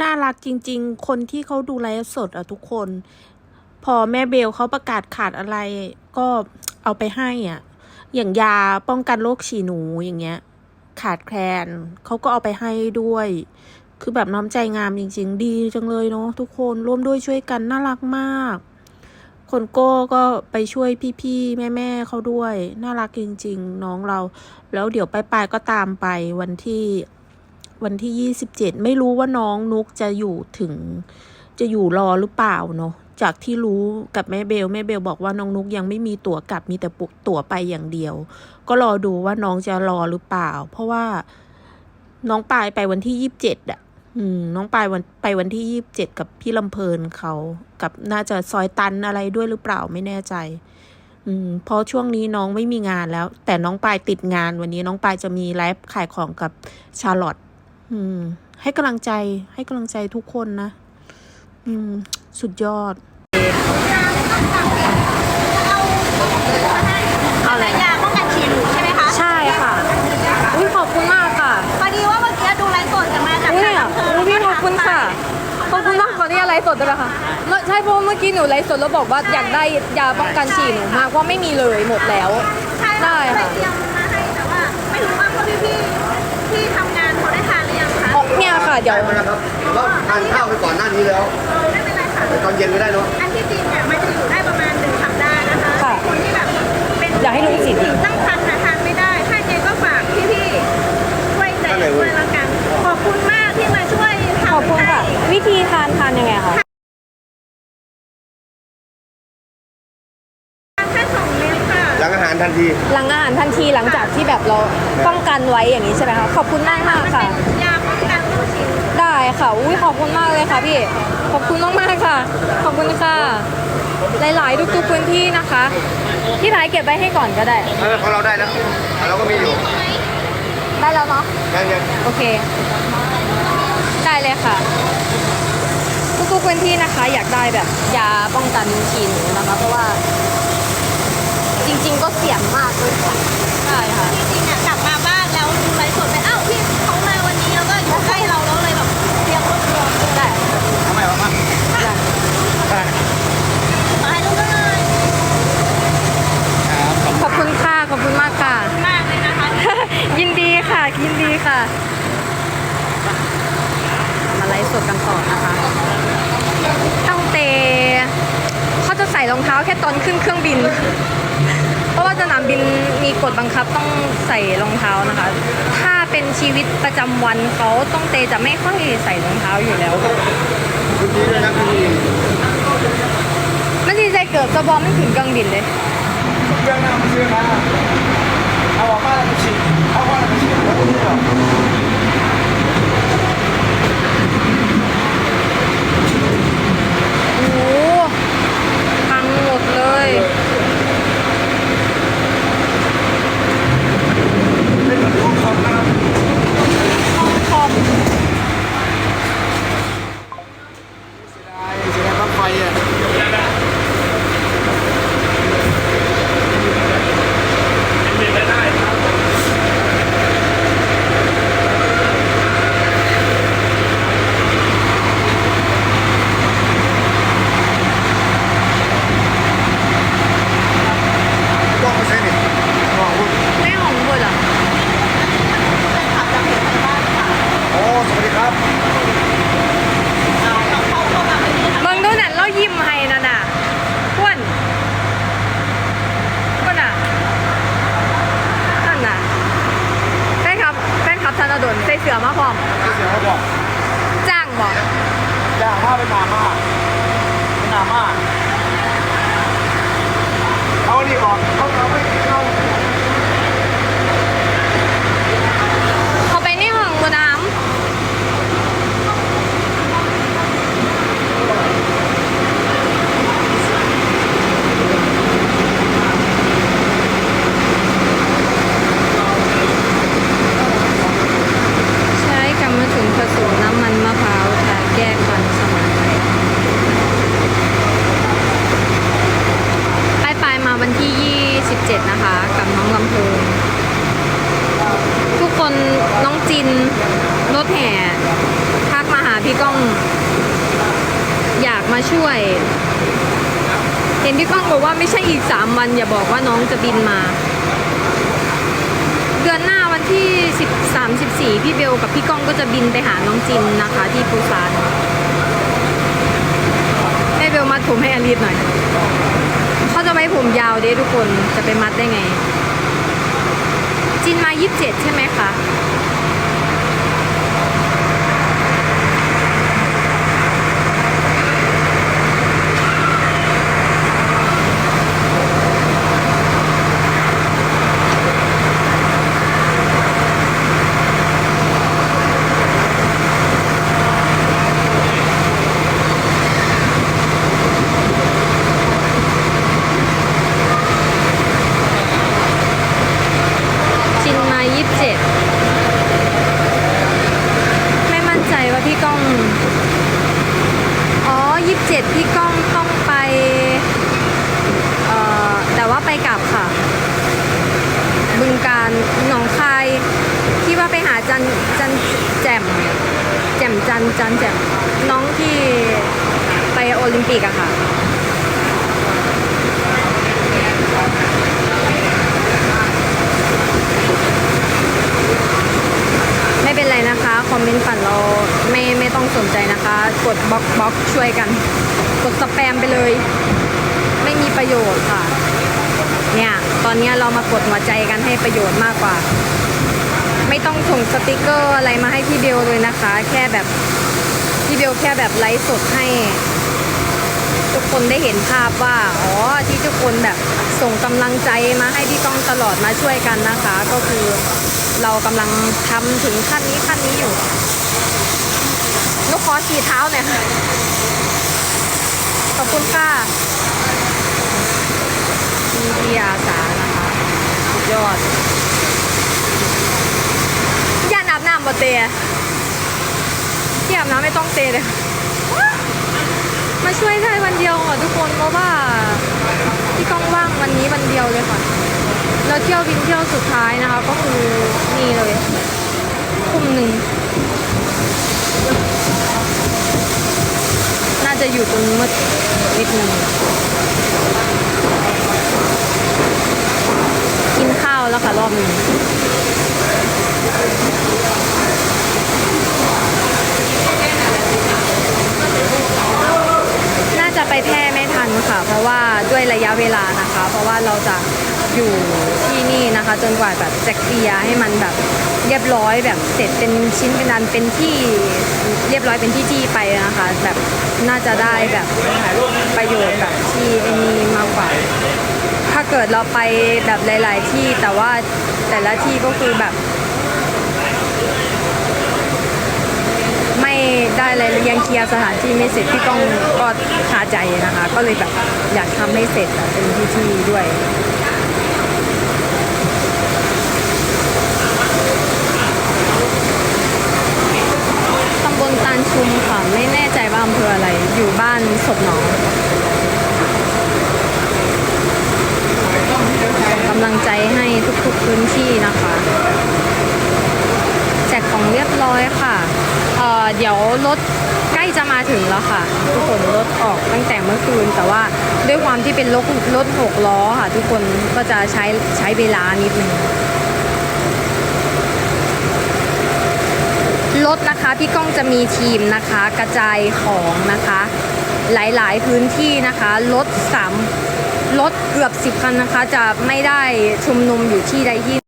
น่ารักจริง ๆ คนที่เขาดูไลฟ์สดอะทุกคน พอแม่เบลเขาประกาศขาดอะไร ก็เอาไปให้อะ อย่างยาป้องกันโรคฉี่หนูอย่างเงี้ย ขาดแคลนเขาก็เอาไปให้ด้วย คือแบบน้ำใจงามจริง ๆ ดีจังเลยเนาะทุกคนร่วมด้วยช่วยกันน่ารักมาก คนโก้ก็ไปช่วยพี่ๆแม่ๆเขาด้วย น่ารักจริง ๆ น้องเรา แล้วเดี๋ยวปลายๆก็ตามไปวันที่ วันที่ยี่สิบเจ็ดไม่รู้ว่าน้องนุกจะอยู่ถึง จะอยู่รอหรือเปล่าเนาะจากที่รู้กับแม่เบลแม่เบลบอกว่าน้องนุกยังไม่มีตั๋วกลับมีแต่ปุตั๋วไปอย่างเดียว ก็รอดูว่าน้องจะรอหรือเปล่า เพราะว่าน้องปายไปวันที่ยี่สิบเจ็ดอะอืม น้องปายวันไปวันที่ยี่สิบเจ็ดกับพี่ลำเพลินเขากับน่าจะซอยตันอะไรด้วยหรือเปล่าไม่แน่ใจ อืมเพราะช่วงนี้น้องไม่มีงานแล้ว แต่น้องปายติดงานวันนี้น้องปายจะมีไลฟ์ขายของกับชาร์ลอต อืม ให้กำลังใจให้กำลังใจทุกคนนะ อืม สุดยอด เอาอะไรยาป้องกันฉี่หนูใช่ไหมคะใช่ค่ะ อุ้ยขอบคุณมากค่ะพอดีว่าเมื่อกี้ดูไลฟ์สดกันมาจากอุ้ยทางอะอำเภออุ้ยพี่ขอบคุณค่ะ ขอบคุณมากขอที่อะไรสดได้ไหมคะเมื่อใช่เพราะว่าเมื่อกี้หนูไลฟ์สดแล้วบอกว่าอยากได้ยาป้องกันฉี่หนูมากเพราะไม่มีเลยหมดแล้ว ใช่ได้ค่ะ เนี่ยค่ะเดี๋ยวได้มาแล้วครับเราทานข้าวไปก่อนหน้านี้แล้วไม่เป็นไรค่ะ แต่ตอนเย็นไม่ได้เนาะอันที่จริงเนี่ยมันจะอยู่ได้ประมาณหนึ่งสัปดาห์นะคะค่ะคนที่แบบเป็นอยากให้รู้สิทธิ์หญิงตั้งครรภ์น่ะทานไม่ได้ ถ้าเจก็ฝากพี่ๆช่วยแจกด้วยแล้วกัน ขอบคุณมากที่มาช่วยทำขอบคุณค่ะ ให้ วิธีทานทานยังไงคะทานแค่สองเม็ดค่ะหลังอาหารทันที หลังอาหารทันทีหลังจากที่แบบเราป้องกันไว้อย่างนี้ใช่ไหมคะขอบคุณมากมากมันๆค่ะเป็นยาป้องกันโรคฉี่ได้ ค่ะ อุ้ยขอบคุณมากเลยค่ะพี่ ขอบคุณมากมากๆค่ะ ขอบคุณค่ะ หลาย ๆ ทุก ๆ พื้นที่นะคะ พี่ท้ายเก็บไว้ให้ก่อนก็ได้ เออของเราได้แล้วเราก็มีอยู่ ได้แล้วเนาะ ยังยังโอเค ได้เลยค่ะ ทุกๆพื้นที่นะคะ อยากได้แบบยาป้องกันฉี่หนูนะคะ เพราะว่า จริง ๆ ก็เสี่ยงมากเลยค่ะใช่ค่ะ จริงๆอะกลับมาบ้านแล้วดูไลฟ์สดไปอ้าวพี่เขามาวันนี้แล้วก็อยู่ใกล้เราแล้วเลยแบบเตรียมรวบรวม ได้ ทำไมออกมา ได้ มาให้ลูกเลย ขอบคุณค่ะ ขอบคุณมากค่ะ มากเลยนะคะ ยินดีค่ะ ยินดีค่ะ มาไลฟ์สดกันต่อนะคะตั้งเตเขาจะใส่รองเท้าแค่ ตอนขึ้นเครื่องบิน เพราะว่าสนามบินมีกฎบังคับต้องใส่รองเท้านะคะ ถ้าเป็นชีวิตประจำวันเขาต้องเตจะไม่ค่อยใส่รองเท้าอยู่แล้วคุณดีด้วยนะคุณดีมันดีใจเกิดสะบอมไม่ถึงเครื่องบินเลยเรื่องหน้ามันเชื่อนะะคะ กับน้องลำพูนทุกคนน้องจินรถแห่ทักมาหาพี่ก้อง อยากมาช่วย เห็นพี่ก้องบอกว่าไม่ใช่อีกสามวัน อย่าบอกว่าน้องจะบินมา เดือนหน้าวันที่สิบสามสิบสี่พี่เบลกับพี่ก้องก็จะบินไปหาน้องจินนะคะ ที่ปูซานให้เบลมาถมให้อลิสหน่อย ผมยาวเด้ทุกคนจะไปมัดได้ไง จินมา 27 ใช่ไหมคะ จินมา 27 ไม่มั่นใจว่าพี่ก้อง อ๋อ 27 พี่ก้องต้องไป เอ่อ แต่ว่าไปกลับค่ะ บึงการหนองคาย ที่ว่าไปหาจันจันแจ่ม แจันจันแจ่มน้องที่ไปโอลิมปิกอะค่ะไม่เป็นไรนะคะ คอมเมนต์ฝันเราไม่ไม่ต้องสนใจนะคะ กดบล็อกบล็อกช่วยกัน กดสแปมไปเลย ไม่มีประโยชน์ค่ะ เนี่ยตอนนี้เรามากดหัวใจกันให้ประโยชน์มากกว่า ไม่ต้องส่งสติกเกอร์อะไรมาให้พี่เบลเลยนะคะ แค่แบบ พี่เบลแค่แบบไลฟ์สดให้ ทุกคนได้เห็นภาพว่า อ๋อที่ทุกคนแบบส่งกำลังใจมาให้พี่ก้องตลอดมาช่วยกันนะคะ ก็คือเรากำลังทำถึงขั้นนี้ขั้นนี้อยู่ลูกคอฉีเท้าหน่อยค่ะขอบคุณค่ะมีพี่อาสานะคะสุดยอดย่านอาบน้ำบ่เตะ ที่อาบน้ำไม่ต้องเตะเลยมาช่วยได้วันเดียวค่ะทุกคนเพราะว่าพี่ก้องว่างวันนี้วันเดียวเลยค่ะแล้วเที่ยวบินเที่ยวสุดท้ายนะคะ ก็คือนี่เลยทุ่มหนึ่งน่าจะอยู่ตรงมืดนิดนึงกินข้าวแล้วค่ะรอบนึง น่าจะไปแพร่ไม่ทันค่ะ เพราะว่าด้วย ระยะเวลานะคะ เพราะว่าเราจะอยู่ที่นี่นะคะ จนกว่าแบบจะเคลียร์ให้มันแบบเรียบร้อยแบบเสร็จเป็นชิ้นเป็นอันเป็นที่เรียบร้อยเป็นที่ที่ไปนะคะ แบบน่าจะได้แบบประโยชน์แบบที่ไอ้นี่มากกว่าถ้าเกิดเราไปแบบหลาย ๆ ที่แต่ว่าแต่ละที่ก็คือแบบ ได้เลยยังเคลียร์สถานที่ไม่เสร็จพี่ก้องก็คาใจนะคะ ก็เลยแบบอยากทำให้เสร็จแบบเป็นที่ที่ด้วยตำบลตาลชุมค่ะไม่แน่ใจว่าอำเภออะไรอยู่บ้านศพหนองกำลังใจให้ทุกๆพื้นที่นะคะ แจกของเรียบร้อยค่ะ เดี๋ยวรถใกล้จะมาถึงแล้วค่ะทุกคนรถออกตั้งแต่เมื่อคืน แต่ว่าด้วยความที่เป็นรถรถหกล้อค่ะ ทุกคนก็จะใช้ใช้เวลานิดนึงรถนะคะพี่ก้องจะมีทีมนะคะกระจายของนะคะ หลายๆพื้นที่นะคะรถสามรถเกือบสิบคันนะคะ จะไม่ได้ชุมนุมอยู่ที่ใดที่